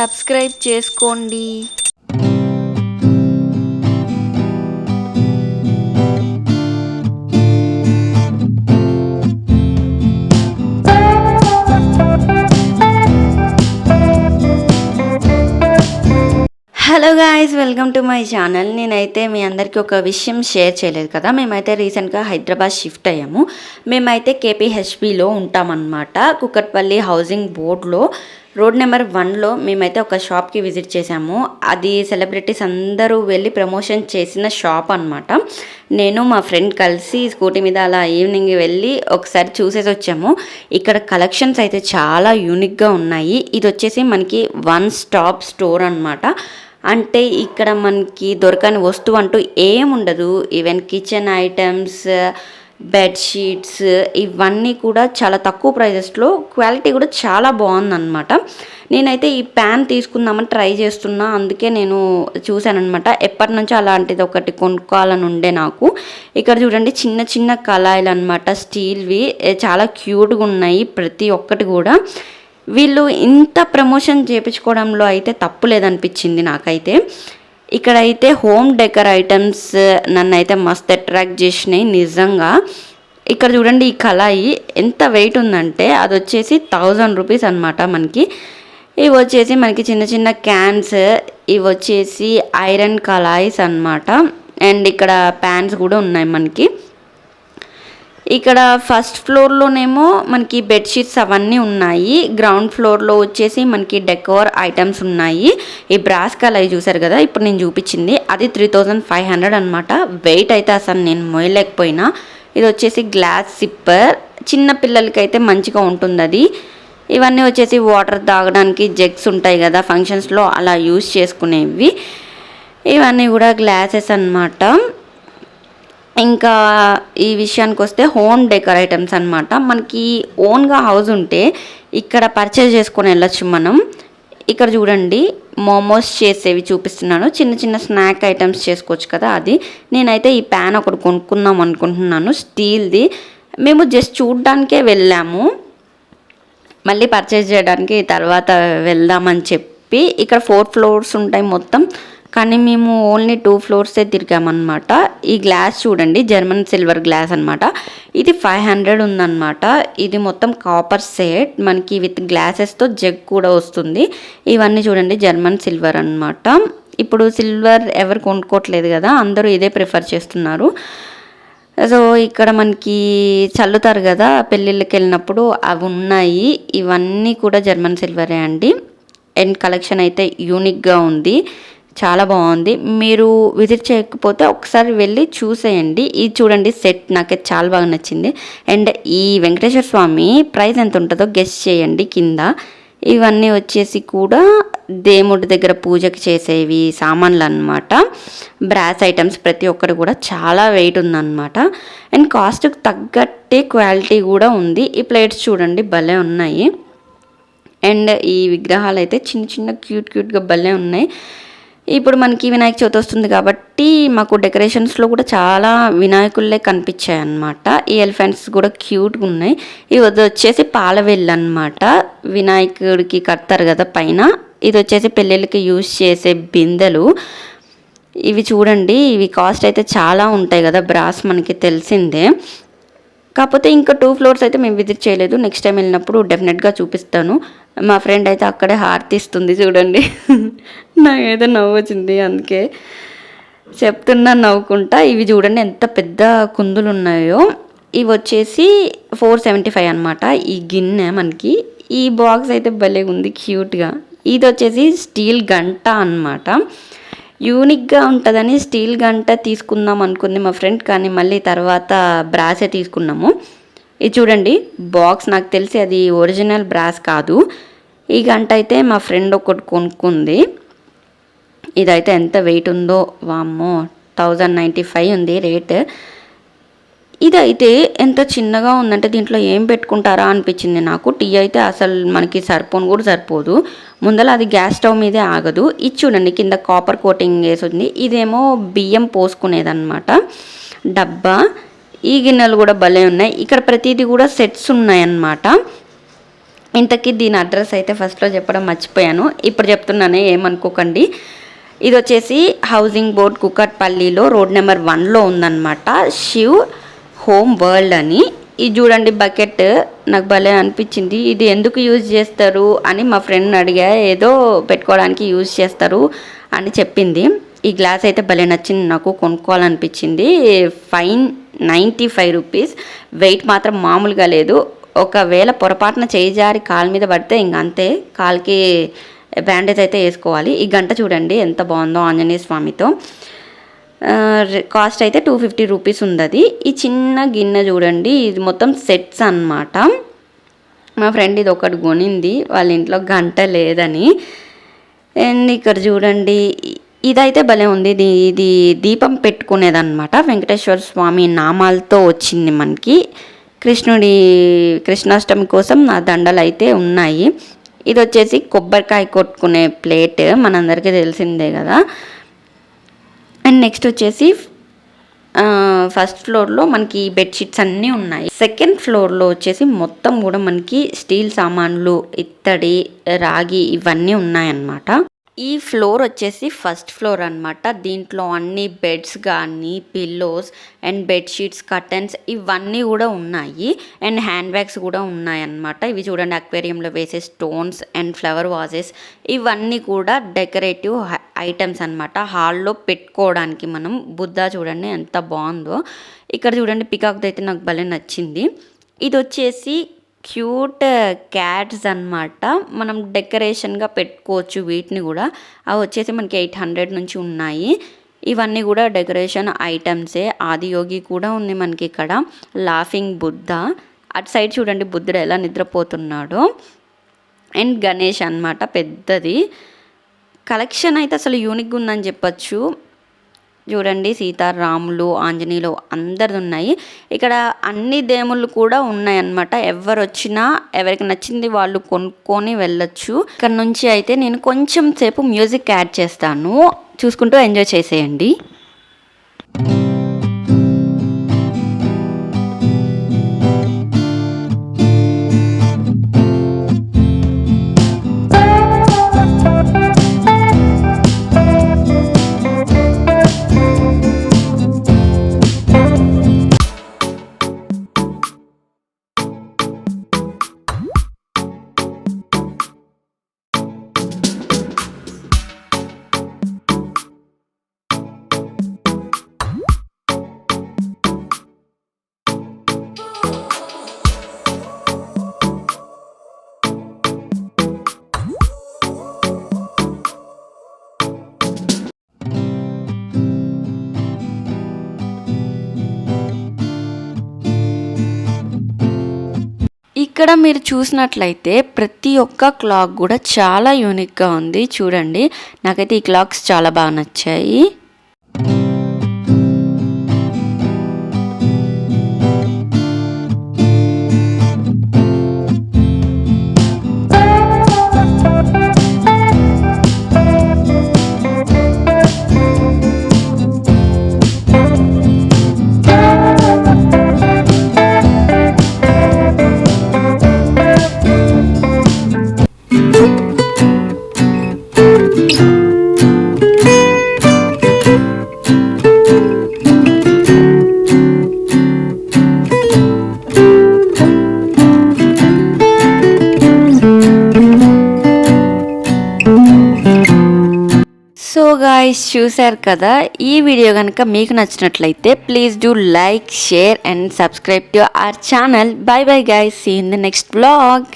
Subscribe చేసుకోండి. Hello guys welcome to my channel నేనైతే మీ అందరికీ ఒక విషయం షేర్ చేయలేదు కదా. మేమైతే రీసెంట్గా హైదరాబాద్ షిఫ్ట్ అయ్యాము. మేమైతే కేపీహెచ్బిలో ఉంటామన్నమాట. కుక్కట్పల్లి హౌసింగ్ బోర్డ్లో రోడ్ నెంబర్ వన్లో మేమైతే ఒక షాప్కి విజిట్ చేసాము అది సెలబ్రిటీస్ అందరూ వెళ్ళి ప్రమోషన్ చేసిన షాప్ అనమాట నేను మా ఫ్రెండ్ కలిసి స్కూటీ మీద అలా ఈవినింగ్ వెళ్ళి ఒకసారి చూసేసి వచ్చాము. ఇక్కడ కలెక్షన్స్ అయితే చాలా యూనిక్గా ఉన్నాయి. ఇది వచ్చేసి మనకి వన్ స్టాప్ స్టోర్ అనమాట అంటే ఇక్కడ మనకి దొరకని వస్తువు అంటూ ఏముండదు ఈవెన్ కిచెన్ ఐటమ్స్ బెడ్షీట్స్ ఇవన్నీ కూడా చాలా తక్కువ ప్రైజెస్లో క్వాలిటీ కూడా చాలా బాగుందన్నమాట. నేనైతే ఈ ప్యాన్ తీసుకుందామని ట్రై చేస్తున్నా అందుకే నేను చూశానమాట ఎప్పటి నుంచో అలాంటిది ఒకటి కొనుక్కోవాలని ఉండే నాకు. ఇక్కడ చూడండి చిన్న చిన్న కళాయిలు అనమాట స్టీల్వి చాలా క్యూట్గా ఉన్నాయి ప్రతి ఒక్కటి కూడా. వీళ్ళు ఇంత ప్రమోషన్ చేయించుకోవడంలో అయితే తప్పు లేదనిపించింది నాకైతే. ఇక్కడైతే హోమ్ డెకర్ ఐటమ్స్ నన్ను అయితే మస్తు అట్రాక్ట్ చేసినాయి నిజంగా. ఇక్కడ చూడండి ఈ కళాయి ఎంత వెయిట్ ఉందంటే అది వచ్చేసి థౌజండ్ రూపీస్ అనమాట మనకి. ఇవి వచ్చేసి మనకి చిన్న చిన్న క్యాన్స్ ఇవి వచ్చేసి ఐరన్ కళాయిస్ అనమాట అండ్ ఇక్కడ ప్యాన్స్ కూడా ఉన్నాయి మనకి. ఇక్కడ ఫస్ట్ ఫ్లోర్లోనేమో మనకి బెడ్షీట్స్ అవన్నీ ఉన్నాయి. గ్రౌండ్ ఫ్లోర్లో వచ్చేసి మనకి డెకోర్ ఐటమ్స్ ఉన్నాయి. ఈ బ్రాస్ కలర్ చూసారు కదా ఇప్పుడు నేను చూపించింది. అది త్రీ థౌజండ్ ఫైవ్ హండ్రెడ్ అనమాట వెయిట్ అయితే అసలు నేను మోయలేకపోయినా. ఇది వచ్చేసి గ్లాస్ సిప్పర్ చిన్న పిల్లలకైతే మంచిగా ఉంటుంది అది ఇవన్నీ వచ్చేసి వాటర్ తాగడానికి జగ్స్ ఉంటాయి కదా ఫంక్షన్స్లో అలా యూస్ చేసుకునేవి. ఇవన్నీ కూడా గ్లాసెస్ అన్నమాట. ఇంకా ఈ విషయానికి వస్తే హోమ్ డెకర్ ఐటమ్స్ అనమాట మనకి ఓన్గా హౌస్ ఉంటే ఇక్కడ పర్చేజ్ చేసుకొని వెళ్ళొచ్చు మనం. ఇక్కడ చూడండి మోమోస్ చేసేవి చూపిస్తున్నాను. చిన్న చిన్న స్నాక్ ఐటమ్స్ చేసుకోవచ్చు కదా అది. నేనైతే ఈ ప్యాన్ ఒకటి కొనుక్కుందాం అనుకుంటున్నాను స్టీల్ది. మేము జస్ట్ చూడ్డానికే వెళ్ళాము. మళ్ళీ పర్చేజ్ చేయడానికి తర్వాత వెళ్దామని చెప్పి. ఇక్కడ ఫోర్ ఫ్లోర్స్ ఉంటాయి మొత్తం. కానీ మేము ఓన్లీ టూ ఫ్లోర్సే తిరిగామన్నమాట. ఈ గ్లాస్ చూడండి జర్మన్ సిల్వర్ గ్లాస్ అనమాట ఇది ఫైవ్ హండ్రెడ్ ఉందన్నమాట. ఇది మొత్తం కాపర్ సెట్. మనకి విత్ గ్లాసెస్తో జగ్ కూడా వస్తుంది. ఇవన్నీ చూడండి జర్మన్ సిల్వర్ అనమాట ఇప్పుడు సిల్వర్ ఎవరు కొనుక్కోవట్లేదు కదా అందరూ ఇదే ప్రిఫర్ చేస్తున్నారు. సో ఇక్కడ మనకి చల్లుతారు కదా పెళ్ళిళ్ళకి వెళ్ళినప్పుడు అవి ఉన్నాయి. ఇవన్నీ కూడా జర్మన్ సిల్వరే అండి. అండ్ కలెక్షన్ అయితే యూనిక్గా ఉంది. చాలా బాగుంది. మీరు విజిట్ చేయకపోతే ఒకసారి వెళ్ళి చూసేయండి. ఇది చూడండి సెట్ నాకైతే చాలా బాగా నచ్చింది. అండ్ ఈ వెంకటేశ్వర స్వామి ప్రైస్ ఎంత ఉంటుందో గెస్ట్ చేయండి కింద. ఇవన్నీ వచ్చేసి కూడా దేవుడి దగ్గర పూజకి చేసేవి సామాన్లు అనమాట బ్రాస్ ఐటమ్స్ ప్రతి ఒక్కటి కూడా చాలా వెయిట్ ఉందన్నమాట. అండ్ కాస్ట్కి తగ్గట్టే క్వాలిటీ కూడా ఉంది. ఈ ప్లేట్స్ చూడండి భలే ఉన్నాయి. అండ్ ఈ విగ్రహాలు అయితే చిన్న చిన్న క్యూట్ క్యూట్గా భలే ఉన్నాయి. ఇప్పుడు మనకి వినాయక చవితి వస్తుంది కాబట్టి మాకు డెకరేషన్స్లో కూడా చాలా వినాయకులే కనిపించాయి అన్నమాట ఈ ఎలిఫెంట్స్ కూడా క్యూట్గా ఉన్నాయి. ఇవి వచ్చేసి పాలవెల్లు అనమాట వినాయకుడికి కడతారు కదా పైన. ఇది వచ్చేసి పెళ్ళిళ్ళకి యూజ్ చేసే బిందెలు. ఇవి చూడండి ఇవి కాస్ట్ అయితే చాలా ఉంటాయి కదా బ్రాస్ మనకి తెలిసిందే. కాకపోతే ఇంకా టూ ఫ్లోర్స్ అయితే మేము విజిట్ చేయలేదు. నెక్స్ట్ టైం వెళ్ళినప్పుడు డెఫినెట్గా చూపిస్తాను. మా ఫ్రెండ్ అయితే అక్కడే హారతి ఇస్తుంది చూడండి. నాకైతే నవ్వు వచ్చింది అందుకే చెప్తున్నా నవ్వుకుంటా. ఇవి చూడండి ఎంత పెద్ద కుందులు ఉన్నాయో ఇవి వచ్చేసి ఫోర్ సెవెంటీ ఫైవ్ అనమాట ఈ గిన్నె మనకి. ఈ బాక్స్ అయితే భలే ఉంది క్యూట్గా. ఇది వచ్చేసి స్టీల్ గంట అనమాట యూనిక్గా ఉంటుందని స్టీల్ గంట తీసుకుందాం అనుకుంది మా ఫ్రెండ్ కానీ మళ్ళీ తర్వాత బ్రాసే తీసుకున్నాము. ఇది చూడండి బాక్స్ నాకు తెలిసి అది ఒరిజినల్ బ్రాస్ కాదు. ఈ గంట అయితే మా ఫ్రెండ్ ఒకటి కొనుక్కుంది. ఇదైతే ఎంత వెయిట్ ఉందో వామ్మో థౌజండ్ నైంటీ ఫైవ్ ఉంది రేట్ ఇదైతే ఎంత చిన్నగా ఉందంటే దీంట్లో ఏం పెట్టుకుంటారా అనిపించింది నాకు. టీ అయితే అసలు మనకి సరిపోను కూడా సరిపోదు. ముందల అది గ్యాస్ స్టవ్ మీదే ఆగదు. ఇది చూడండి కింద కాపర్ కోటింగ్ వేసి ఉంది ఇదేమో బియ్యం పోసుకునేదన్నమాట. డబ్బా. ఈ గిన్నెలు కూడా భలే ఉన్నాయి. ఇక్కడ ప్రతిదీ కూడా సెట్స్ ఉన్నాయన్నమాట. ఇంతకీ దీని అడ్రస్ అయితే ఫస్ట్లో చెప్పడం మర్చిపోయాను. ఇప్పుడు చెప్తున్నానే ఏమనుకోకండి. ఇది వచ్చేసి హౌసింగ్ బోర్డ్ కుకట్పల్లిలో రోడ్ నెంబర్ వన్లో ఉందన్నమాట. శివ్ హోమ్ వరల్డ్ అని. ఇది చూడండి బకెట్. నాకు భలే అనిపించింది. ఇది ఎందుకు యూజ్ చేస్తారు అని మా ఫ్రెండ్ అడిగా. ఏదో పెట్టుకోవడానికి యూజ్ చేస్తారు అని చెప్పింది. ఈ గ్లాస్ అయితే భలే నచ్చింది నాకు. కొనుక్కోవాలనిపించింది. Five ninety five rupees. Weight మాత్రం మామూలుగా లేదు. ఒకవేళ పొరపాటున చేయి జారి కాలు మీద పడితే ఇంక అంతే. కాలుకి బ్యాండేజ్ అయితే వేసుకోవాలి. ఈ గంట చూడండి ఎంత బాగుందో ఆంజనేయ స్వామితో. కాస్ట్ అయితే టూ ఫిఫ్టీ రూపీస్ ఉంది అది ఈ చిన్న గిన్నె చూడండి ఇది మొత్తం సెట్స్ అన్నమాట. మా ఫ్రెండ్ ఇది ఒకటి కొనింది వాళ్ళ ఇంట్లో గంట లేదని. అండ్ ఇక్కడ చూడండి ఇదైతే భలే ఉంది. ఇది ఇది దీపం పెట్టుకునేదన్నమాట. వెంకటేశ్వర స్వామి నామాలతో వచ్చింది మనకి. కృష్ణుడి కృష్ణాష్టమి కోసం నా దండలు అయితే ఉన్నాయి. ఇది వచ్చేసి కొబ్బరికాయ కొట్టుకునే ప్లేట్. మనందరికీ తెలిసిందే కదా. అండ్ నెక్స్ట్ వచ్చేసి ఫస్ట్ ఫ్లోర్లో మనకి బెడ్షీట్స్ అన్నీ ఉన్నాయి. సెకండ్ ఫ్లోర్లో వచ్చేసి మొత్తం కూడా మనకి స్టీల్ సామాన్లు ఇత్తడి రాగి ఇవన్నీ ఉన్నాయన్నమాట. ఈ ఫ్లోర్ వచ్చేసి ఫస్ట్ ఫ్లోర్ అన్నమాట. దీంట్లో అన్ని బెడ్స్ కానీ పిల్లోస్ అండ్ బెడ్షీట్స్ కర్టన్స్ ఇవన్నీ కూడా ఉన్నాయి. అండ్ హ్యాండ్ బ్యాగ్స్ కూడా ఉన్నాయన్నమాట ఇవి చూడండి అక్వేరియంలో వేసే స్టోన్స్ అండ్ ఫ్లవర్ వాజెస్. ఇవన్నీ కూడా డెకరేటివ్ ఐటమ్స్ అన్నమాట. హాల్లో పెట్టుకోవడానికి మనం బుద్ధ చూడండి ఎంత బాగుందో. ఇక్కడ చూడండి పికాక్ అయితే నాకు భలే నచ్చింది. ఇది వచ్చేసి క్యూట్ క్యాట్స్ అన్నమాట. మనం డెకరేషన్గా పెట్టుకోవచ్చు వీటిని కూడా. అవి వచ్చేసి మనకి ఎయిట్ హండ్రెడ్ నుంచి ఉన్నాయి. ఇవన్నీ కూడా డెకరేషన్ ఐటమ్సే. ఆదియోగి కూడా ఉంది మనకి ఇక్కడ. లాఫింగ్ బుద్ధ. అటు సైడ్ చూడండి బుద్ధుడు ఎలా నిద్రపోతున్నాడో. అండ్ గణేష్ అన్నమాట పెద్దది. కలెక్షన్ అయితే అసలు యూనిక్గా ఉందని చెప్పచ్చు. చూడండి సీతారాములు ఆంజనేయులు అందరిది ఉన్నాయి. ఇక్కడ అన్ని దేములు కూడా ఉన్నాయి అన్నమాట ఎవరు వచ్చినా ఎవరికి నచ్చింది వాళ్ళు కొనుక్కొని వెళ్ళొచ్చు. ఇక్కడ నుంచి అయితే నేను కొంచెం సేపు మ్యూజిక్ యాడ్ చేస్తాను. చూసుకుంటూ ఎంజాయ్ చేసేయండి. ఇక్కడ మీరు చూసినట్లయితే ప్రతి ఒక్క క్లాక్ కూడా చాలా యూనిక్గా ఉంది. చూడండి. నాకైతే ఈ క్లాక్స్ చాలా బాగా నచ్చాయి. గాయస్ చూశారు కదా? ఈ వీడియో కనుక మీకు నచ్చినట్లయితే please do like share and subscribe to our channel bye bye guys see in the next blog